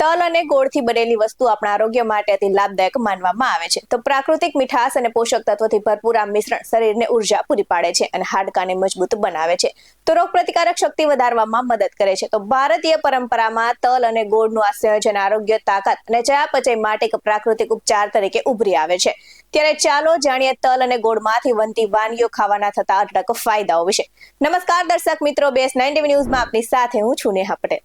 તલ અને ગોળથી બનેલી વસ્તુ આપણા આરોગ્ય માટે અતિ લાભદાયક માનવામાં આવે છે. તો પ્રાકૃતિક મીઠાશ અને પોષક તત્વોથી ભરપૂર આ મિશ્રણ શરીરને ઊર્જા પૂરી પાડે છે અને હાડકાને મજબૂત બનાવે છે. તો રોગ પ્રતિકારક શક્તિ વધારવામાં મદદ કરે છે. તો ભારતીય પરંપરામાં તલ અને ગોળનું આ સંયોજન આરોગ્ય તાકાત અને ચયાપચય માટે એક પ્રાકૃતિક ઉપચાર તરીકે ઉભરી આવે છે. ત્યારે ચાલો જાણીએ તલ અને ગોળમાંથી બનતી વાનગીઓ ખાવાના થતા અઢળક ફાયદાઓ વિશે. નમસ્કાર દર્શક મિત્રો, બેસ નાઇન્ટી ન્યૂઝમાં આપની સાથે હું છું નેહા પટેલ.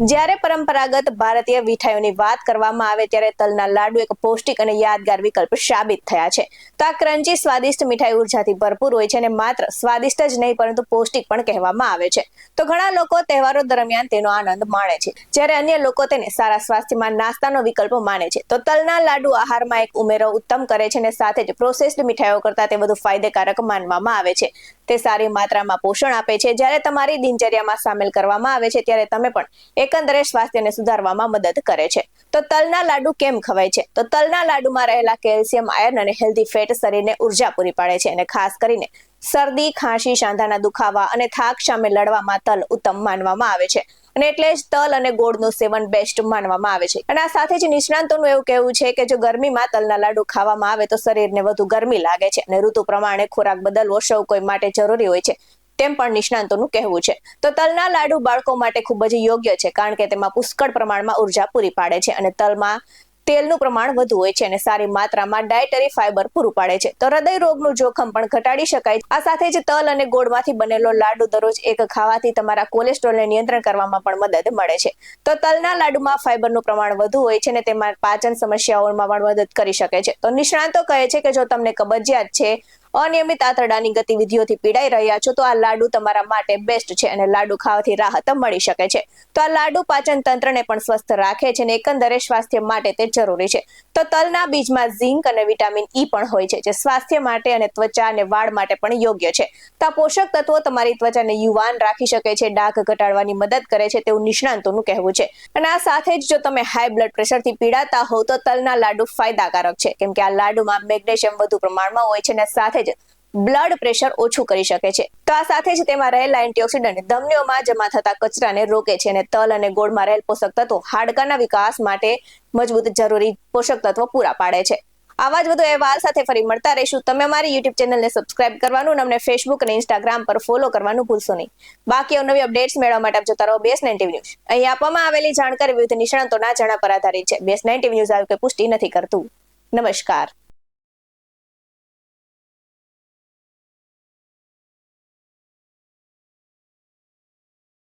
જ્યારે પરંપરાગત ભારતીય મીઠાઈઓની વાત કરવામાં આવે ત્યારે તલના લાડુ એક પૌષ્ટિક અને યાદગાર વિકલ્પ સાબિત થયા છે. તો આ ક્રંચી સ્વાદિષ્ટ મીઠાઈ ઉર્જાથી ભરપૂર હોય છે અને માત્ર સ્વાદિષ્ટ જ નહીં, પરંતુ પૌષ્ટિક પણ કહેવામાં આવે છે. તો ઘણા લોકો તહેવારો દરમિયાન તેનો આનંદ માણે છે. જ્યારે અન્ય લોકો તેને સારા સ્વાસ્થ્યમાં નાસ્તાનો વિકલ્પ માને છે. તો તલના લાડુ આહારમાં એક ઉમેરો ઉત્તમ કરે છે અને સાથે જ પ્રોસેસ્ડ મીઠાઈઓ કરતાં તે વધુ ફાયદેકારક માનવામાં આવે છે. તે સારી માત્રામાં પોષણ આપે છે. જ્યારે તમારી દિનચર્યામાં સામેલ કરવામાં આવે છે, ત્યારે તમે પણ એકંદરે સ્વાસ્થ્યને સુધારવામાં મદદ કરે છે. તો તલના લાડુ કેમ ખવાય છે? તો તલના લાડુમાં રહેલા કેલ્શિયમ, આયર્ન અને હેલ્ધી ફેટ શરીરને ઊર્જા પૂરી પાડે છે અને ખાસ કરીને શરદી, ખાંસી, સાંધાના દુખાવા અને થાક સામે લડવામાં તલ ઉત્તમ માનવામાં આવે છે. અને એટલે જ તલ અને ગોળનું સેવન બેસ્ટ માનવામાં આવે છે. અને આ સાથે જ નિષ્ણાંતોનું એવું કહેવું છે કે જો ગરમીમાં તલના લાડુ ખાવામાં આવે તો શરીરને વધુ ગરમી લાગે છે. અને ઋતુ પ્રમાણે ખોરાક બદલવો સૌ કોઈ માટે જરૂરી હોય છે. તેમ પણ નિષ્ણાંતોનું કહેવું છે. તો તલના લાડુ બાળકો માટે ખૂબ જ યોગ્ય છે, કારણ કે તેમાં પુષ્કળ પ્રમાણમાં ઊર્જા પૂરી પાડે છે અને તલમાં તેલનું પ્રમાણ વધુ હોય છે અને સારી માત્રામાં ડાયટરી ફાઈબર પૂરું પાડે છે. તો હૃદય રોગનું જોખમ પણ ઘટાડી શકાય આ સાથે જ તલ અને ગોળમાંથી બનેલો લાડુ દરરોજ એક ખાવાથી તમારા કોલેસ્ટ્રોલને નિયંત્રણ કરવામાં પણ મદદ મળે છે. તો તલના લાડુમાં ફાઈબરનું પ્રમાણ વધુ હોય છે અને તેમાં પાચન સમસ્યાઓમાં પણ મદદ કરી શકે છે. તો નિષ્ણાંતો કહે છે કે જો તમને કબજિયાત છે અનિયમિત આંતરડાની ગતિવિધિઓથી પીડાઈ રહ્યા છો, તો આ લાડુ તમારા માટે બેસ્ટ છે અને લાડુ ખાવાથી રાહત મળી શકે છે. તો આ લાડુ પાચન તંત્રને પણ સ્વસ્થ રાખે છે અને એકંદરે સ્વાસ્થ્ય માટે તે જરૂરી છે. તો તલના બીજમાં ઝીંક અને વિટામિન ઈ પણ હોય છે, જે સ્વાસ્થ્ય માટે અને ત્વચા અને વાળ માટે પણ યોગ્ય છે. તો આ પોષક તત્વો તમારી ત્વચાને યુવાન રાખી શકે છે, ડાઘ ઘટાડવાની મદદ કરે છે તેવું નિષ્ણાંતોનું કહેવું છે. અને આ સાથે જ જો તમે હાઈ બ્લડ પ્રેશરથી પીડાતા હોવ, તો તલના લાડુ ફાયદાકારક છે. કેમ કે આ લાડુમાં મેગ્નેશિયમ વધુ પ્રમાણમાં હોય છે અને સાથે જ બ્લડ પ્રેશર ઓછું કરી શકે છે. તો આ સાથે જ તેમાં રહેલા એન્ટીઓક્સિડન્ટ ધમનીઓમાં જમા થતા કચરાને રોકે છે અને તલ અને ગોળમાં રહેલ પોષક તત્વો હાડકાના વિકાસ માટે મજબૂત જરૂરી પોષક તત્વો પૂરા પાડે છે. આવા જ વધુ અહેવાલ સાથે ફરી મળતા રહીશું. તમે અમારી યુટ્યુબ ચેનલને સબસ્ક્રાઇબ કરવાનું અને અમને ફેસબુક અને ઇન્સ્ટાગ્રામ પર ફોલો કરવાનું ભૂલશો નહીં. બાકી નવી અપડેટ્સ મેળવવા માટે આપ જોતા રહો બેસ નાઇન્ટી ન્યૂઝ અહીં આપવામાં આવેલી જાણકારી વિવિધ નિષ્ણાંતોના જણા પર આધારિત છે. બેસ નાઇન્ટી ન્યૂઝ આવી કોઈ પુષ્ટિ નથી કરતું. નમસ્કાર.